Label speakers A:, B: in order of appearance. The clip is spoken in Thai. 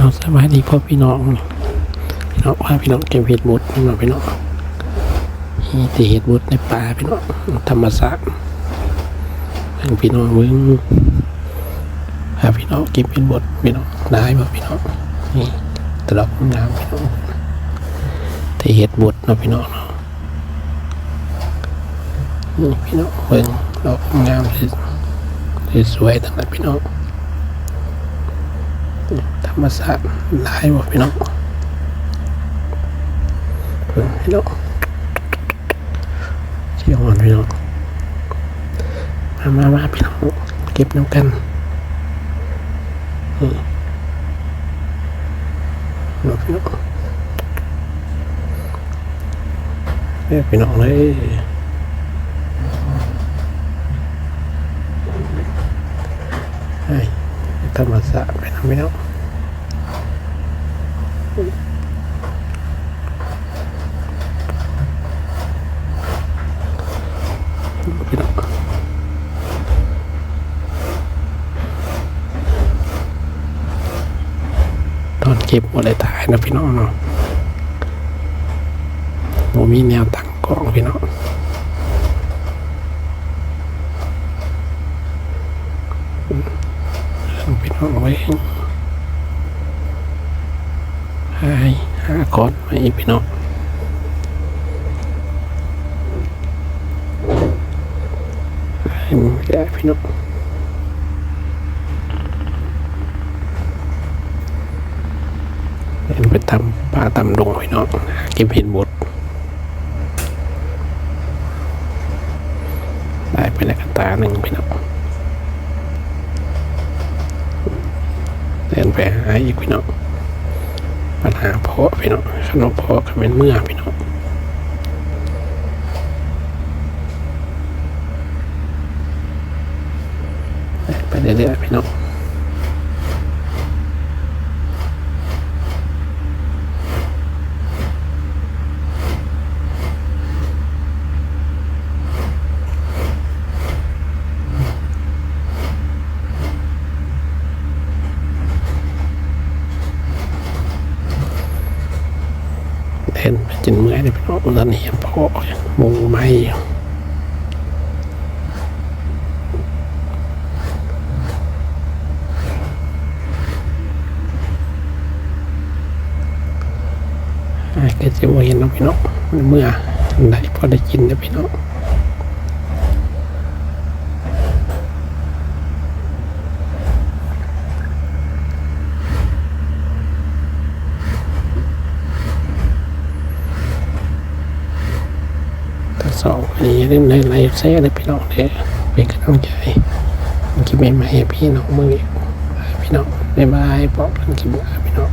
A: เอาสบายดีพ่อพี่น้องพี่น้องว่าพี่น้องเก็บเห็ดบุดพี่น้องพี่น้องนี่ตีเห็ดบุดในป่าพี่น้องธรรมศาสตร์เพิ่งพี่น้องมึงพาพี่น้องเก็บเห็ดบุดพี่น้องได้บ่พี่น้องนี่ตลอดงามพี่น้องตีเห็ดบุดเนาะพี่น้องเนาะนี่พี่น้องเบิ่งดอกงามที่สวยๆทั้งนั้นพี่น้อง ธรรมศาสตร์หลายบ่พี่น้องเพิ่นพี่น้องเชี่ยวอ่อนพี่น้องมามามาพี่น้องเก็บน้ำกันนี่เอาพี่น้องเอ้พี่น้องเลยเฮ้ยธรรมศาสตร์ไปนะพี่น้อง พี่น้องตอนเก็บหมดเลยถ่ายนะพี่น้องเนาะโมมีแนวตั้งกล้องพี่น้องพี่น้องไว้ ให้าคอนไว้พี่น้องห้มันไม่ได้พี่น้องเดินไปทำป่าตำดงพี่น้องหาเก็บเห็ดบดได้ไปแล้วกันตาหนึ่งพี่น้องเดินไปหาอีกพี่น้อง ปัญหาเพาะพี่น้องขนมเพาะก็เป็นเมื่อพี่น้องไปเรื่อยๆพี่น้อง นจนเมื่อยเลยพี่น้องตอนนี้พ่อมุงไม่อยู่อ่าก็จะว่าเห็นน้องพี่น้องเมื่อไหนพอได้กินนะพี่น้อง สองอันนี้เล่นในไลฟ์แซ่เลยพี่น้องเด้อเป็นกำลังใจมันคิดไม่ไม่ให้พี่น้องมืออีกพี่น้องบ๊ายบายบอกกันคลิปหน้าพี่น้อง